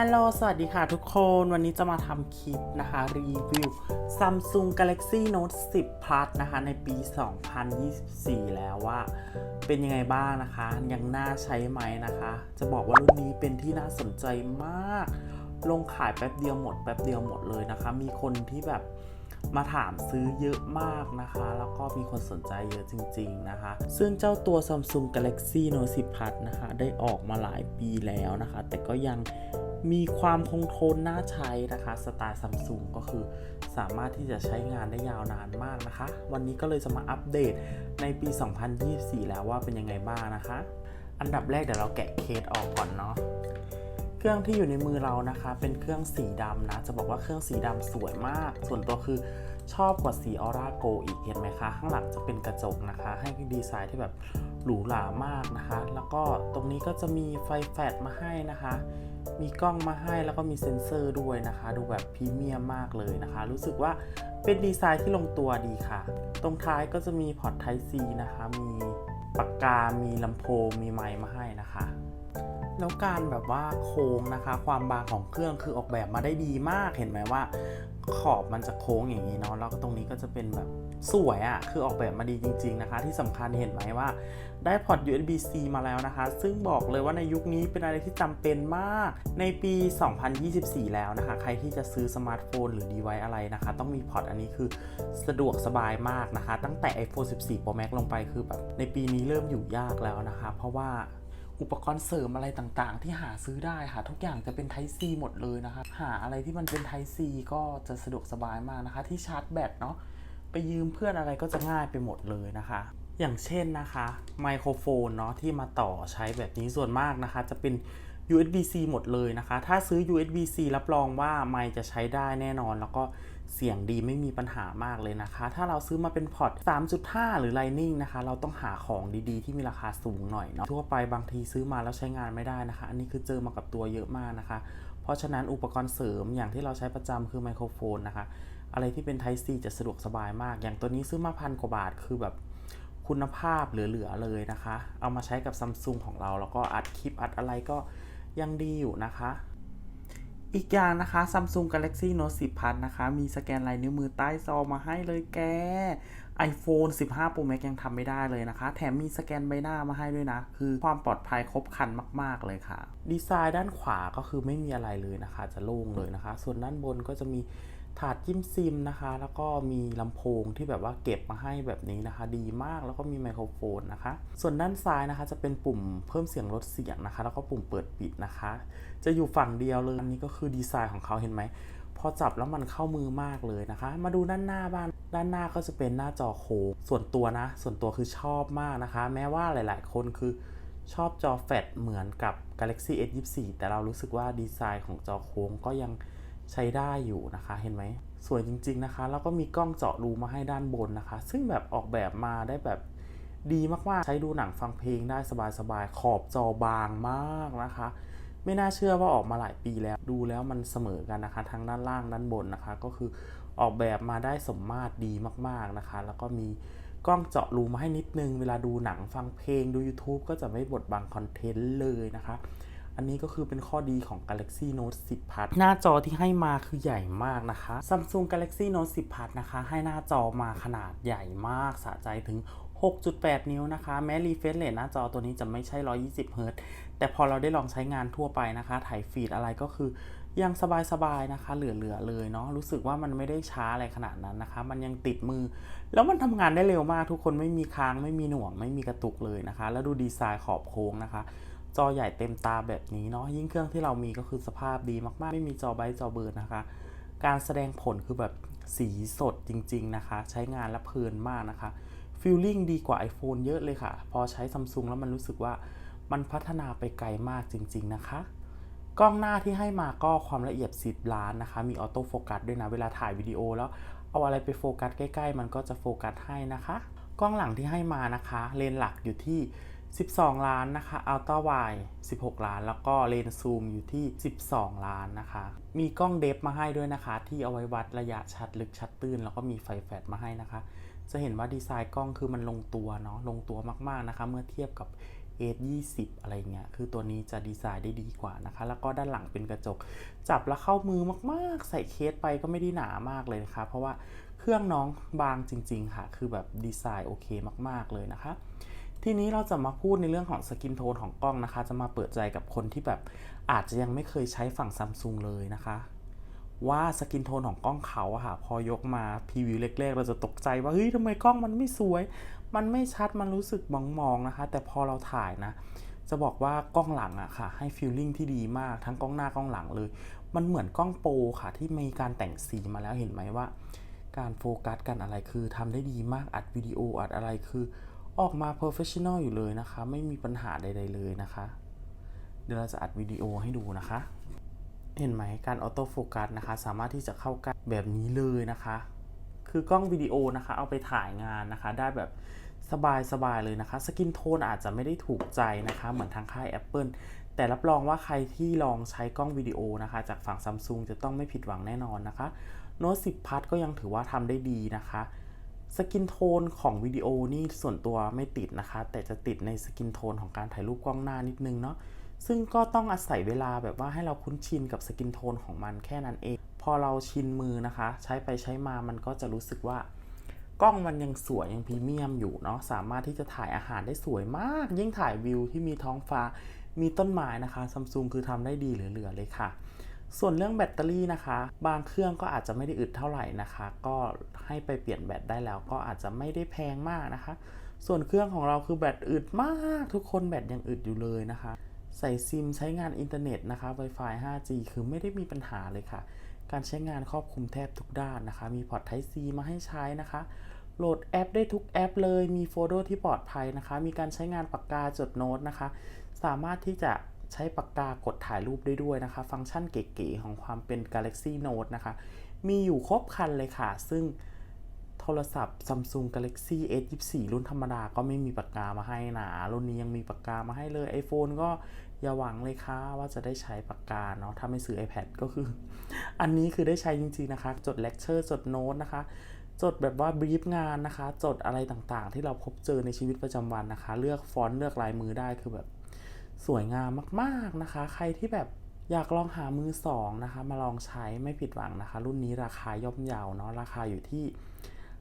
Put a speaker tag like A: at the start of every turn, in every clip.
A: ฮัลโหล สวัสดีค่ะทุกคน วันนี้จะมาทำคลิปนะคะ รีวิว Samsung Galaxy Note 10 Plus นะคะ ในปี 2024 แล้วว่าเป็นยังไงบ้างนะคะ ยังน่าใช้ไหมนะคะ จะบอกว่ารุ่นนี้เป็นที่น่าสนใจมาก ลงขายแป๊บเดียวหมด แป๊บเดียวหมดเลยนะคะ มีคนที่แบบมาถามซื้อเยอะมากนะคะ แล้วก็มีคนสนใจเยอะจริง ๆนะคะ ซึ่งเจ้าตัว Samsung Galaxy Note 10 Plus นะคะ ได้ออกมาหลายปีแล้วนะคะ แต่ก็ยัง มีความคงทนน่าใช้นะคะสไตล์ซัมซุงก็คือสามารถที่จะใช้งานได้ยาวนานมากนะคะ วันนี้ก็เลยจะมาอัปเดตในปี 2024 แล้วว่าเป็นยังไงบ้างนะคะ อันดับแรกเดี๋ยวเราแกะเคสออกก่อนเนาะเครื่องที่อยู่ในมือเรานะคะ เป็นเครื่องสีดำนะ จะบอกว่าเครื่องสีดำสวยมาก ส่วนตัวคือ ชอบกว่าสีออร่าโกอีกเห็นไหมคะ ข้างหลังจะเป็นกระจกนะคะ ให้ดีไซน์ที่แบบหรูหรามากนะคะ แล้วก็ตรงนี้ก็จะมีไฟแฟลชมาให้นะคะ มีกล้องมาให้แล้วก็มีเซ็นเซอร์ด้วยนะคะ ดูแบบพรีเมียมมากเลยนะคะ รู้สึกว่าเป็นดีไซน์ที่ลงตัวดีค่ะ ตรงท้ายก็จะมีพอร์ต Type C นะคะ มีปากกา มีลำโพง มีไมค์มาให้นะคะ แล้วการแบบว่าโค้งนะคะ ความบางของเครื่องคือออกแบบมาได้ดีมากเห็นไหมว่า ขอบมันจะโค้งอย่างนี้เนาะแล้วก็ตรงนี้ก็จะเป็นแบบสวยอะ่ะคือออกแบบมาดีจริง ๆนะคะ ที่สำคัญเห็นไหมว่า ได้พอร์ต USB-C มาแล้วนะคะ ซึ่งบอกเลยว่าในยุคนี้เป็นอะไรที่จำเป็นมาก ในปี 2024 แล้วนะคะ ใครที่จะซื้อสมาร์ทโฟน หรือดีไวซ์อะไรนะคะ ต้องมีพอร์ตอันนี้คือสะดวกสบายมากนะคะ ตั้งแต่ iPhone 14 Pro Max ลงไปคือแบบในปีนี้เริ่มอยู่ยากแล้วนะคะ เพราะว่า อุปกรณ์เสริมอะไรต่างๆ ที่หาซื้อได้ค่ะ ทุกอย่างจะเป็น Type C หมดเลยนะคะ หาอะไรที่มันเป็น Type C ก็จะสะดวกสบายมากนะคะ ที่ชาร์จแบตเนาะไปยืมเพื่อนอะไรก็จะง่ายไปหมดเลยนะคะ อย่างเช่นนะคะไมโครโฟนเนาะที่มาต่อใช้แบบนี้ส่วนมากนะคะ จะเป็น USB-C หมดเลยนะคะ ถ้าซื้อ USB-C รับรองว่าไมจะใช้ได้แน่นอนแล้วก็ เสียงดีไม่มีปัญหามากเลยนะคะ ถ้าเราซื้อมาเป็นพอร์ต 3.5 หรือ Lightning นะคะ เราต้องหาของดีๆ ที่มีราคาสูงหน่อยเนาะ ทั่วไปบางทีซื้อมาแล้วใช้งานไม่ได้นะคะ อันนี้คือเจอมากับตัวเยอะมากนะคะ เพราะฉะนั้นอุปกรณ์เสริมอย่างที่เราใช้ประจำคือไมโครโฟนนะคะ อะไรที่เป็น Type C จะสะดวกสบายมาก อย่างตัวนี้ซื้อมาพันกว่าบาท คือแบบคุณภาพเหลือๆเลยนะคะ เอามาใช้กับซัมซุงของเรา แล้วก็อัดคลิปอัดอะไรก็ยังดีอยู่นะคะ อีกอย่างนะคะ Samsung Galaxy Note 10 Plus นะคะ มีสแกนลายนิ้วมือใต้ซองมาให้เลยแก iPhone 15 Pro Max ยังทำไม่ได้เลยนะคะ แถมมีสแกนใบหน้ามาให้ด้วยนะ คือความปลอดภัยครบครันมาก ๆ เลยค่ะ ดีไซน์ด้านขวาก็คือไม่มีอะไรเลยนะคะ จะโล่งเลยนะคะ ส่วนด้านบนก็จะมี ถาดจิ้มซิมนะคะ แล้วก็มีลำโพงที่แบบว่าเก็บมาให้แบบนี้นะคะ ดีมากแล้วก็มีไมโครโฟนนะคะ ส่วนด้านซ้ายนะคะ จะเป็นปุ่มเพิ่มเสียงลดเสียงนะคะ แล้วก็ปุ่มเปิดปิดนะคะ จะอยู่ฝั่งเดียวเลยอันนี้ก็คือดีไซน์ของเขาเห็นไหมพอจับแล้วมันเข้ามือมากเลยนะคะ มาดูด้านหน้าบ้างด้านหน้าก็จะเป็นหน้าจอโค้งส่วนตัวนะ ส่วนตัวคือชอบมากนะคะ แม้ว่าหลาย ๆ คนคือชอบจอแฟลชเหมือนกับ Galaxy S24 แต่เรารู้สึกว่าดีไซน์ของจอโค้งก็ยัง ใช้ได้อยู่นะคะเห็นไหมสวยจริง ๆนะคะ แล้วก็มีกล้องเจาะรูมาให้ด้านบนนะคะ ซึ่งแบบออกแบบมาได้แบบดีมากๆ ใช้ดูหนังฟังเพลงได้สบายๆ ขอบจอบางมากนะคะ ไม่น่าเชื่อว่าออกมาหลายปีแล้ว ดูแล้วมันเสมอกันนะคะ ทั้งด้านล่างด้านบนนะคะ ก็คือออกแบบมาได้สมมาตรดีมากๆนะคะ แล้วก็มีกล้องเจาะรูมาให้นิดนึง เวลาดูหนังฟังเพลงดู YouTube ก็จะไม่บดบังคอนเทนต์เลยนะคะ อันนี้ก็คือเป็นข้อดีของ Galaxy Note 10 Plus หน้าจอที่ให้มาคือใหญ่มากนะคะ Samsung Galaxy Note 10 Plus นะคะ ให้หน้าจอมาขนาดใหญ่มากสะใจถึง 6.8 นิ้วนะคะ แม้ refresh rate หน้าจอตัวนี้จะไม่ใช่ 120 Hz แต่พอเราได้ลองใช้งานทั่วไปนะคะ ถ่ายฟีดอะไรก็คือยังสบายๆนะคะ เหลือๆเลยเนาะรู้สึกว่ามันไม่ได้ช้าอะไรขนาดนั้นนะคะ มันยังติดมือ แล้วมันทำงานได้เร็วมากทุกคนไม่มีค้างไม่มีหน่วงไม่มีกระตุกเลยนะคะ แล้วดูดีไซน์ขอบโค้งนะคะ จอใหญ่เต็มตาแบบนี้เนาะยิ่งเครื่องที่เรามีก็คือสภาพดีมากๆ ไม่มีจอไบจอเบิร์นนะคะ การแสดงผลคือแบบสีสดจริง ๆ นะคะ ใช้งานและเพลินมากนะคะฟีลลิ่งดีกว่า iPhone เยอะเลยค่ะ พอใช้ Samsung แล้วมันรู้สึกว่ามันพัฒนาไปไกลมากจริง ๆ นะคะ กล้องหน้าที่ให้มาก็ความละเอียด 10 ล้านนะคะ มีออโต้โฟกัสด้วยนะ เวลาถ่ายวิดีโอแล้วเอาอะไรไปโฟกัสใกล้ ๆ มันก็จะโฟกัสให้นะคะ กล้องหลังที่ให้มานะคะ เลนส์หลักอยู่ที่ 12 ล้านนะคะ อัลตร้าไว16 ล้าน แล้วก็เลนส์ซูมอยู่ที่ 12 ล้านนะคะ มีกล้องเดฟมาให้ด้วยนะคะ ที่เอาไว้วัดระยะชัดลึกชัดตื้น แล้วก็มีไฟแฟลชมาให้นะคะ จะเห็นว่าดีไซน์กล้องคือมันลงตัวเนาะ ลงตัวมากๆนะคะ เมื่อเทียบกับ A20 อะไรเงี้ย คือตัวนี้จะดีไซน์ได้ดีกว่านะคะ แล้วก็ด้านหลังเป็นกระจก จับแล้วเข้ามือมากๆ ใส่เคสไปก็ไม่ได้หนามากเลยนะคะ เพราะว่าเครื่องน้องบางจริง ๆ ค่ะ คือแบบดีไซน์โอเคมาก ๆ เลยนะคะ ทีนี้เราจะมาพูดในเรื่องของสกินโทนของกล้องนะคะ จะมาเปิดใจกับคนที่แบบอาจจะยังไม่เคยใช้ฝั่งซัมซุงเลยนะคะ ว่าสกินโทนของกล้องเขาอะค่ะพอยกมาพรีวิวเล็กๆ เราจะตกใจว่าเฮ้ยทำไมกล้องมันไม่สวย มันไม่ชัดมันรู้สึกมองๆนะคะ แต่พอเราถ่ายนะจะบอกว่ากล้องหลังอะค่ะ ให้ฟีลลิ่งที่ดีมากทั้งกล้องหน้ากล้องหลังเลย มันเหมือนกล้องโปรค่ะ ที่มีการแต่งสีมาแล้วเห็นไหมว่า การโฟกัสกันอะไรคือทำได้ดีมากอัดวิดีโออัดอะไรคือ ออกมาเพอร์เฟชชั่นอลอยู่เลยนะคะ ไม่มีปัญหาใด ๆ เลยนะคะ เดี๋ยวเราจะอัดวิดีโอให้ดูนะคะ เห็นไหมการออโต้โฟกัสนะคะ สามารถที่จะเข้าใกันแบบนี้เลยนะคะ คือกล้องวิดีโอนะคะ เอาไปถ่ายงานนะคะ ได้แบบสบายๆเลยนะคะ สกินโทนอาจจะไม่ได้ถูกใจนะคะ เหมือนทางค่าย Apple แต่รับรองว่าใครที่ลองใช้กล้องวิดีโอนะคะ จากฝั่งซัมซุงจะต้องไม่ผิดหวังแน่นอนนะคะ Note 10 Plus ก็ยังถือว่าทำได้ดีนะคะ สกินโทนของวิดีโอนี่ส่วนตัวไม่ติดนะคะ แต่จะติดในสกินโทนของการถ่ายรูปกล้องหน้านิดนึงเนาะซึ่งก็ต้องอาศัยเวลาแบบว่าให้เราคุ้นชินกับสกินโทนของมันแค่นั้นเอง พอเราชินมือนะคะ ใช้ไปใช้มามันก็จะรู้สึกว่ากล้องมันยังสวยยังพรีเมียมอยู่เนาะสามารถที่จะถ่ายอาหารได้สวยมาก ยิ่งถ่ายวิวที่มีท้องฟ้ามีต้นไม้นะคะซัมซุงคือทำได้ดีเหลือๆเลยค่ะ ส่วนเรื่องแบตเตอรี่นะคะ บางเครื่องก็อาจจะไม่ได้อึดเท่าไหร่นะคะ ก็ให้ไปเปลี่ยนแบตได้แล้วก็อาจจะไม่ได้แพงมากนะคะ ส่วนเครื่องของเราคือแบตอึดมากทุกคนแบตยังอึดอยู่เลยนะคะ ใส่ซิมใช้งานอินเทอร์เน็ตนะคะ Wi-Fi 5G คือไม่ได้มีปัญหาเลยค่ะ การใช้งานครอบคลุมแทบทุกด้านนะคะ มีพอร์ต Type C มาให้ใช้นะคะโหลดแอปได้ทุกแอปเลย มีโฟลเดอร์ที่ปลอดภัยนะคะ มีการใช้งานปากกาจดโน้ตนะคะ สามารถที่จะ ใช้ปากกากดถ่ายรูปได้ด้วยนะคะ ฟังก์ชันเก๋ๆของความเป็น Galaxy Note นะคะ มีอยู่ครบครันเลยค่ะ ซึ่งโทรศัพท์ Samsung Galaxy S24 รุ่นธรรมดาก็ไม่มีปากกามาให้นะรุ่นนี้ยังมีปากกามาให้เลย iPhone ก็อย่าหวังเลยค่ะว่าจะได้ใช้ปากกาเนาะถ้าไม่ซื้อ iPad ก็คือ อันนี้คือได้ใช้จริงๆนะคะ จดเลคเชอร์จดโน้ตนะคะ จดแบบว่าบรีฟงานนะคะ จดอะไรต่างๆ ที่เราพบเจอในชีวิตประจำวันนะคะ เลือกฟอนต์เลือกลายมือได้คือแบบ สวยงามมากๆนะคะ ใครที่แบบอยากลองหามือสองนะคะ มาลองใช้ไม่ผิดหวังนะคะ รุ่นนี้ราคาย่อมเยาวเนาะราคาอยู่ที่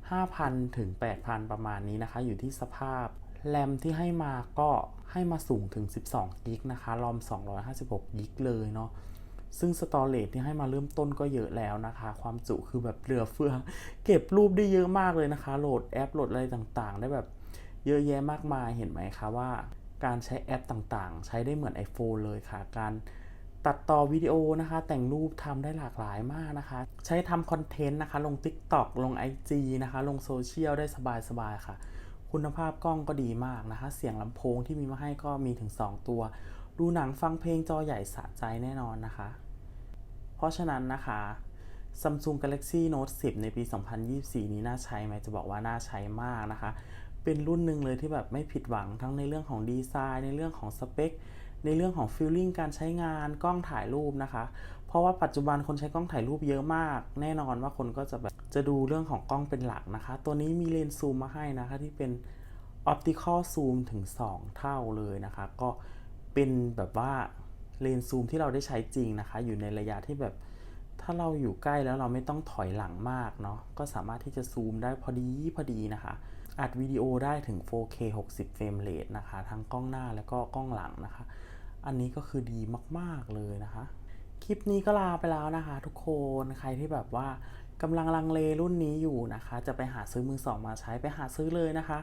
A: 5,000 ถึง 8,000 ประมาณนี้นะคะ อยู่ที่สภาพแรมที่ให้มาก็ให้มาสูงถึง 12กิกนะคะรอม 256กิกเลยเนาะซึ่งสตอเรจที่ให้มาเริ่มต้นก็เยอะแล้วนะคะ ความจุคือแบบเหลือเฟือ เก็บรูปได้เยอะมากเลยนะคะ โหลดแอปโหลดอะไรต่างๆ ได้แบบเยอะแยะมากมายเห็นไหมคะว่า การใช้แอปต่างๆ ใช้ได้เหมือน iPhone เลยค่ะ การตัดต่อวิดีโอนะคะ แต่งรูปทำได้หลากหลายมากนะคะ ใช้ทำคอนเทนต์นะคะ ลง TikTok ลง IG นะคะ ลงโซเชียลได้สบายๆค่ะ คุณภาพกล้องก็ดีมากนะคะ เสียงลำโพงที่มีมาให้ก็มีถึง 2 ตัว ดูหนังฟังเพลงจอใหญ่สะใจแน่นอนนะคะ เพราะฉะนั้นนะคะ Samsung Galaxy Note 10 ในปี 2024 นี้น่าใช้ไหมจะบอกว่าน่าใช้มากนะคะ เป็นรุ่นหนึ่งเลยที่แบบไม่ผิดหวังทั้งในเรื่องของดีไซน์ ในเรื่องของสเปค ในเรื่องของฟีลลิ่งการใช้งานกล้องถ่ายรูปนะคะ เพราะว่าปัจจุบันคนใช้กล้องถ่ายรูปเยอะมาก แน่นอนว่าคนก็จะแบบจะดูเรื่องของกล้องเป็นหลักนะคะ ตัวนี้มีเลนส์ซูมมาให้นะคะที่เป็น optical zoom ถึง 2 เท่าเลยนะคะ ก็เป็นแบบว่าเลนส์ซูมที่เราได้ใช้จริงนะคะ อยู่ในระยะที่แบบถ้าเราอยู่ใกล้แล้วเราไม่ต้องถอยหลังมากเนาะก็สามารถที่จะซูมได้พอดีพอดีนะคะ อัดวิดีโอได้ถึง 4K 60 เฟรมเรทนะคะ ทั้งกล้องหน้าแล้วก็กล้องหลังนะคะ อันนี้ก็คือดีมาก ๆ เลยนะคะ คลิปนี้ก็ลาไปแล้วนะคะ ทุกคน ใครที่แบบว่ากำลังลังเลรุ่นนี้อยู่นะคะ จะไปหาซื้อมือสองมาใช้ไปหาซื้อเลยนะคะ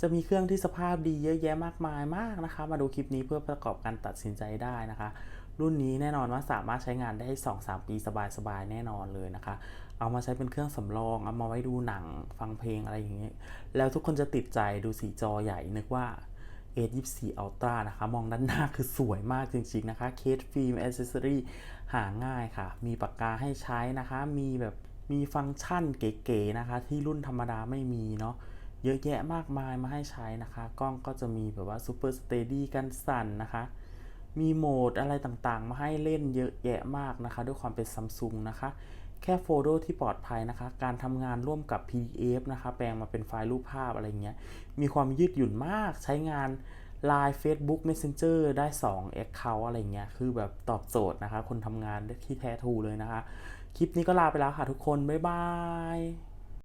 A: จะมีเครื่องที่สภาพดีเยอะแยะมากมายมากนะคะ มาดูคลิปนี้เพื่อประกอบการตัดสินใจได้นะคะ รุ่นนี้แน่นอนว่าสามารถใช้งานได้ 2-3 ปีสบายๆ แน่นอนเลยนะคะ เอามาใช้เป็นเครื่องสำรอง เอามาไว้ดูหนังฟังเพลงอะไรอย่างเงี้ยแล้วทุกคนจะติดใจดูสีจอใหญ่นึกว่า A24 Ultra นะคะ มองด้านหน้าคือสวยมากจริงๆนะคะ เคสฟิล์มอ c เซสซอรี่หาง่ายค่ะ มีปากกาให้ใช้นะคะ มีแบบมีฟังก์ชันเก๋ๆนะคะ ที่รุ่นธรรมดาไม่มีเนาะเยอะแยะมากมายมาให้ใช้นะคะ กล้องก็จะมีแบบว่า Super Steady กันสั่นนะคะ มีโหมดอะไรต่างๆ มาให้เล่นเยอะแยะมากนะคะ ด้วยความเป็นซัมซุงนะคะ แค่โฟลเดอร์ที่ปลอดภัยนะคะ การทำงานร่วมกับ PDF นะคะ แปลงมาเป็นไฟล์รูปภาพอะไรเงี้ย มีความยืดหยุ่นมาก ใช้งาน Line Facebook Messenger ได้ 2 Account อะไรเงี้ย คือแบบตอบโจทย์นะคะ คนทำงานที่แท้ทูเลยนะคะ คลิปนี้ก็ลาไปแล้วค่ะทุกคน บ๊ายบาย